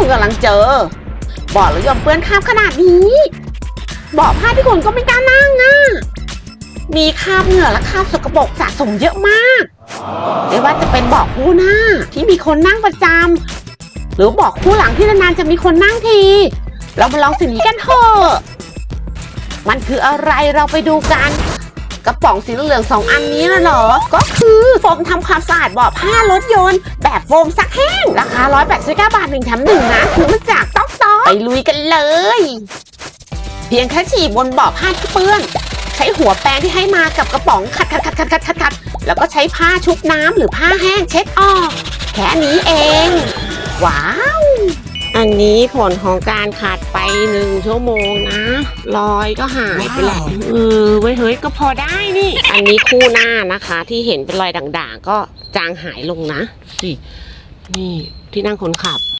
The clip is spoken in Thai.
คุณกำลังเจอ บ่อรถยนต์เปื้อนคราบขนาดนี้บาะผ้าที่คุณก็ไม่กล้านั่งอะ มีคราบเหงื่อและคราบสกปรกสะสมเยอะมากไม่ว่าจะเป็นบาะคู่หน้าที่มีคนนั่งประจำหรือบาะคู่หลังที่นานๆจะมีคนนั่งที เรามาลองสิ่งนี้กันเถอะ มันคืออะไรเราไปดูกัน กระป๋องสีเหลืองสองอันนี้นะเหรอ ก็คือโฟมทำความสะอาดเบาะผ้ารถยนต์ แบบโฟมซักแห้ง ราคา 189 บาทหนึ่งแถมหนึ่งนะคือมาจากต๊อกต๊อกไปลุยกันเลย เพียงแค่ฉีดบนเบาะผ้าที่เปื้อน ใช้หัวแปรงที่ให้มากับกระป๋องขัดขัดขัดขัดขัดขัดขัดแล้วก็ใช้ผ้าชุบน้ำหรือผ้าแห้งเช็ดออก แค่นี้เอง ว้าว นนี้ผลของการขาดไปหนึ่งชั่วโมงนะรอยก็หายไปแหละเออเว้ยเฮ้ยก็พอได้นี่ อันนี้คู่หน้านะคะ ที่เห็นเป็นรอยด่างๆ ก็จางหายลงนะสินี่ที่นั่งคนขับ